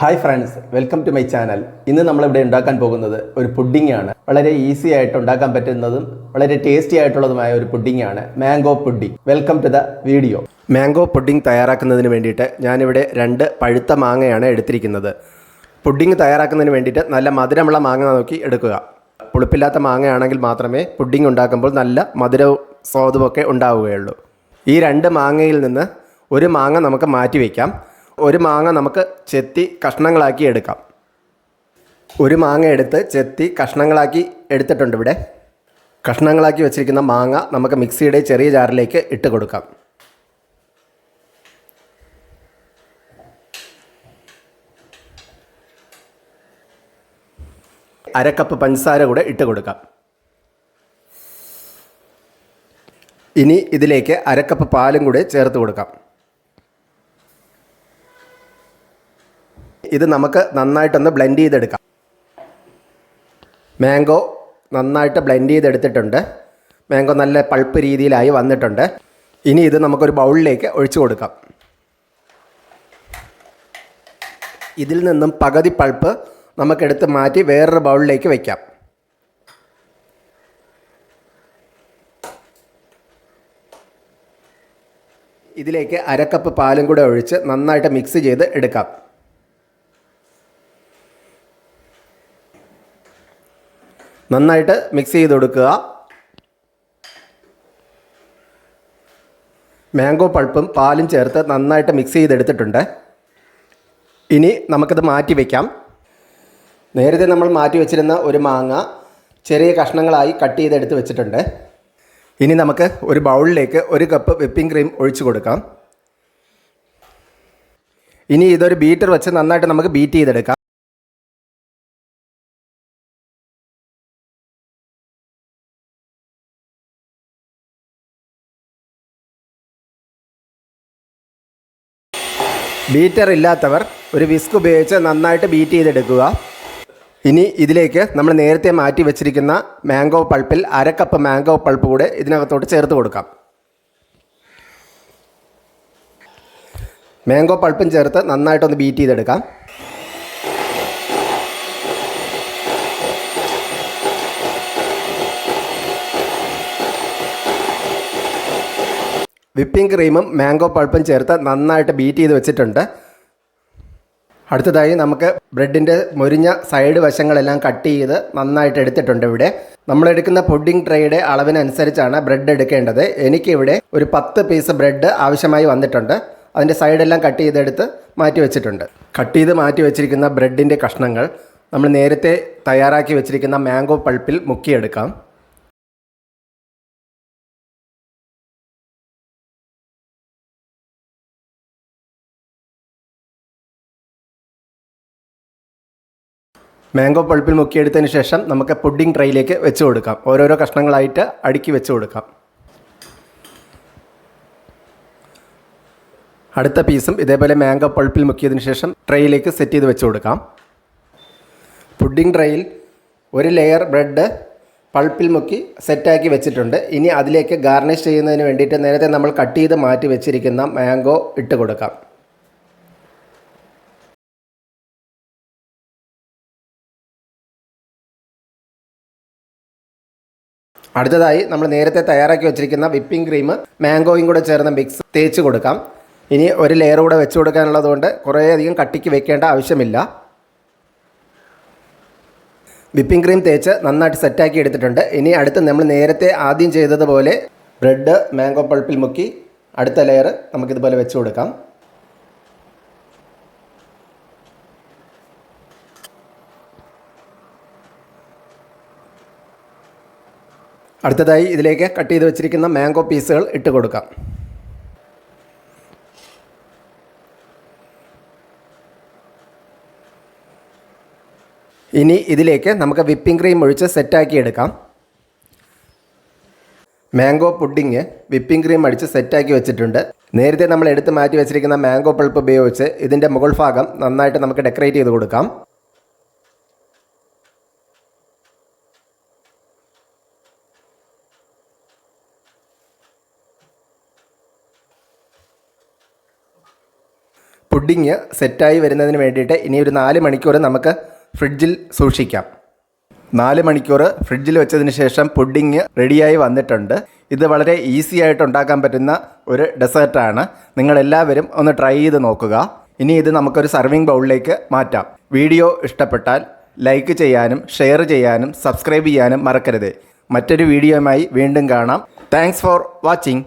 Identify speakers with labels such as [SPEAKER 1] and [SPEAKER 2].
[SPEAKER 1] Hi friends welcome to my channel ഇന്ന് നമ്മളിവിടെ ഉണ്ടാക്കാൻ പോകുന്നത് ഒരു പുഡിംഗ് ആണ്. വളരെ ഈസി ആയിട്ട് ഉണ്ടാക്കാൻ പറ്റുന്നതും വളരെ ടേസ്റ്റി ആയിട്ടുള്ളതുമായ ഒരു പുഡിംഗ് ആണ് mango pudding welcome to the video mango pudding തയ്യാറാക്കുന്നതിന് വേണ്ടിയിട്ട് ഞാനിവിടെ രണ്ട് പഴുത്ത മാങ്ങയാണ് എടുത്തിരിക്കുന്നത്. പുഡിംഗ് തയ്യാറാക്കുന്നതിന് വേണ്ടിയിട്ട് നല്ല മധുരമുള്ള മാങ്ങ നോക്കി എടുക്കുക. പുളിപ്പില്ലാത്ത മാങ്ങയാണെങ്കിൽ മാത്രമേ പുഡിംഗ് ഉണ്ടാക്കുമ്പോൾ നല്ല മധുരവും സ്വാദുമൊക്കെ ഉണ്ടാവുകയുള്ളൂ. ഈ രണ്ട് മാങ്ങയിൽ നിന്ന് ഒരു മാങ്ങ നമുക്ക് മാറ്റി വയ്ക്കാം ഒരു മാങ്ങ നമുക്ക് ചെത്തി കഷ്ണങ്ങളാക്കി എടുക്കാം. ഒരു മാങ്ങ എടുത്ത് ചെത്തി കഷ്ണങ്ങളാക്കി എടുത്തിട്ടുണ്ട് ഇവിടെ. കഷ്ണങ്ങളാക്കി വെച്ചിരിക്കുന്ന മാങ്ങ നമുക്ക് മിക്സിയുടെ ചെറിയ ജാറിലേക്ക് ഇട്ട് കൊടുക്കാം. അരക്കപ്പ് പഞ്ചസാര കൂടെ ഇട്ട് കൊടുക്കാം. ഇനി ഇതിലേക്ക് അരക്കപ്പ് പാലും കൂടെ ചേർത്ത് കൊടുക്കാം. ഇത് നമുക്ക് നന്നായിട്ടൊന്ന് ബ്ലെൻഡ് ചെയ്തെടുക്കാം. മാംഗോ നന്നായിട്ട് ബ്ലെൻഡ് ചെയ്തെടുത്തിട്ടുണ്ട്. മാംഗോ നല്ല പൾപ്പ് രീതിയിലായി വന്നിട്ടുണ്ട്. ഇനി ഇത് നമുക്കൊരു ബൗളിലേക്ക് ഒഴിച്ചു കൊടുക്കാം. ഇതിൽ നിന്നും പകുതി പൾപ്പ് നമുക്കെടുത്ത് മാറ്റി വേറൊരു ബൗളിലേക്ക് വയ്ക്കാം ഇതിലേക്ക് അരക്കപ്പ് പാലും കൂടെ ഒഴിച്ച് നന്നായിട്ട് മിക്സ് ചെയ്ത് എടുക്കാം. നന്നായിട്ട് മിക്സ് ചെയ്ത് കൊടുക്കുക. മാംഗോ പൾപ്പും പാലും ചേർത്ത് നന്നായിട്ട് മിക്സ് ചെയ്തെടുത്തിട്ടുണ്ട്. ഇനി നമുക്കിത് മാറ്റി വയ്ക്കാം നേരത്തെ നമ്മൾ മാറ്റി വെച്ചിരുന്ന ഒരു മാങ്ങ ചെറിയ കഷ്ണങ്ങളായി കട്ട് ചെയ്തെടുത്ത് വെച്ചിട്ടുണ്ട്. ഇനി നമുക്ക് ഒരു ബൗളിലേക്ക് ഒരു കപ്പ് വിപ്പിംഗ് ക്രീം ഒഴിച്ചു കൊടുക്കാം. ഇനി ഇതൊരു ബീറ്റർ വെച്ച് നന്നായിട്ട് നമുക്ക് ബീറ്റ് ചെയ്തെടുക്കാം. ബീറ്റർ ഇല്ലാത്തവർ ഒരു വിസ്ക് ഉപയോഗിച്ച് നന്നായിട്ട് ബീറ്റ് ചെയ്തെടുക്കുക. ഇനി ഇതിലേക്ക് നമ്മൾ നേരത്തെ മാറ്റി വെച്ചിരിക്കുന്ന മാംഗോ പൾപ്പിൽ അര കപ്പ് മാംഗോ പൾപ്പ് കൂടെ ഇതിനകത്തോട്ട് ചേർത്ത് കൊടുക്കാം. മാംഗോ പൾപ്പും ചേർത്ത് നന്നായിട്ടൊന്ന് ബീറ്റ് ചെയ്തെടുക്കാം. വിപ്പിംഗ് ക്രീമും മാംഗോ പൾപ്പും ചേർത്ത് നന്നായിട്ട് ബീറ്റ് ചെയ്ത് വെച്ചിട്ടുണ്ട്. അടുത്തതായി നമുക്ക് ബ്രെഡിന്റെ മുരിഞ്ഞ സൈഡ് വശങ്ങളെല്ലാം കട്ട് ചെയ്ത് നന്നായിട്ട് എടുത്തിട്ടുണ്ട് ഇവിടെ. നമ്മളെടുക്കുന്ന പുഡിംഗ് ട്രേയുടെ അളവിനനുസരിച്ചാണ് ബ്രെഡ് എടുക്കേണ്ടത്. എനിക്കിവിടെ ഒരു പത്ത് പീസ് ബ്രെഡ് ആവശ്യമായി വന്നിട്ടുണ്ട്. അതിന്റെ സൈഡെല്ലാം കട്ട് ചെയ്തെടുത്ത് മാറ്റി വെച്ചിട്ടുണ്ട്. കട്ട് ചെയ്ത് മാറ്റി വെച്ചിരിക്കുന്ന ബ്രെഡിന്റെ കഷ്ണങ്ങൾ നമ്മൾ നേരത്തെ തയ്യാറാക്കി വെച്ചിരിക്കുന്ന മാംഗോ പൾപ്പിൽ മുക്കിയെടുക്കാം. മാംഗോ പൾപ്പിൽ മുക്കിയെടുത്തതിന് ശേഷം നമുക്ക് പുഡിംഗ് ട്രൈയിലേക്ക് വെച്ച് കൊടുക്കാം. ഓരോരോ കഷ്ണങ്ങളായിട്ട് അടുക്കി വെച്ച് കൊടുക്കാം. അടുത്ത പീസും ഇതേപോലെ മാംഗോ പൾപ്പിൽ മുക്കിയതിന് ശേഷം ട്രൈയിലേക്ക് സെറ്റ് ചെയ്ത് വെച്ച് കൊടുക്കാം. പുഡിംഗ് ട്രൈയിൽ ഒരു ലെയർ ബ്രെഡ് പൾപ്പിൽ മുക്കി സെറ്റാക്കി വെച്ചിട്ടുണ്ട്. ഇനി അതിലേക്ക് ഗാർണിഷ് ചെയ്യുന്നതിന് വേണ്ടിയിട്ട് നേരത്തെ നമ്മൾ കട്ട് ചെയ്ത് മാറ്റി വെച്ചിരിക്കുന്ന മാംഗോ ഇട്ട് കൊടുക്കാം. അടുത്തതായി നമ്മൾ നേരത്തെ തയ്യാറാക്കി വെച്ചിരിക്കുന്ന വിപ്പിംഗ് ക്രീം മാംഗോയും കൂടെ ചേർന്ന മിക്സ് തേച്ച് കൊടുക്കാം. ഇനി ഒരു ലെയർ കൂടെ വെച്ച് കൊടുക്കാനുള്ളത് കൊണ്ട് കുറേയധികം കട്ടിക്ക് വെക്കേണ്ട ആവശ്യമില്ല. വിപ്പിംഗ് ക്രീം തേച്ച് നന്നായിട്ട് സെറ്റാക്കി എടുത്തിട്ടുണ്ട്. ഇനി അടുത്ത് നമ്മൾ നേരത്തെ ആദ്യം ചെയ്തതുപോലെ ബ്രെഡ് മാംഗോ പൾപ്പിൽ മുക്കി അടുത്ത ലെയർ നമുക്കിതുപോലെ വെച്ച് കൊടുക്കാം. അടുത്തതായി ഇതിലേക്ക് കട്ട് ചെയ്ത് വെച്ചിരിക്കുന്ന മാംഗോ പീസുകൾ ഇട്ട് കൊടുക്കാം. ഇനി ഇതിലേക്ക് നമുക്ക് വിപ്പിംഗ് ക്രീം ഒഴിച്ച് സെറ്റാക്കി എടുക്കാം. മാംഗോ പുഡിങ് വിപ്പിംഗ് ക്രീം അടിച്ച് സെറ്റാക്കി വെച്ചിട്ടുണ്ട്. നേരത്തെ നമ്മൾ എടുത്ത് മാറ്റി വെച്ചിരിക്കുന്ന മാംഗോ പൾപ്പ് ഉപയോഗിച്ച് ഇതിന്റെ മുകൾ ഭാഗം നന്നായിട്ട് നമുക്ക് ഡെക്കറേറ്റ് ചെയ്ത് കൊടുക്കാം. പുഡിങ് സെറ്റായി വരുന്നതിന് വേണ്ടിയിട്ട് ഇനി ഒരു നാല് മണിക്കൂർ നമുക്ക് ഫ്രിഡ്ജിൽ സൂക്ഷിക്കാം. നാല് മണിക്കൂർ ഫ്രിഡ്ജിൽ വെച്ചതിന് ശേഷം പുഡിങ് റെഡിയായി വന്നിട്ടുണ്ട്. ഇത് വളരെ ഈസി ആയിട്ട് ഉണ്ടാക്കാൻ പറ്റുന്ന ഒരു ഡെസേർട്ടാണ് നിങ്ങളെല്ലാവരും ഒന്ന് ട്രൈ ചെയ്ത് നോക്കുക. ഇനി ഇത് നമുക്കൊരു സർവിംഗ് ബൗളിലേക്ക് മാറ്റാം. വീഡിയോ ഇഷ്ടപ്പെട്ടാൽ ലൈക്ക് ചെയ്യാനും ഷെയർ ചെയ്യാനും സബ്സ്ക്രൈബ് ചെയ്യാനും മറക്കരുത്. മറ്റൊരു വീഡിയോയുമായി വീണ്ടും കാണാം. Thanks for watching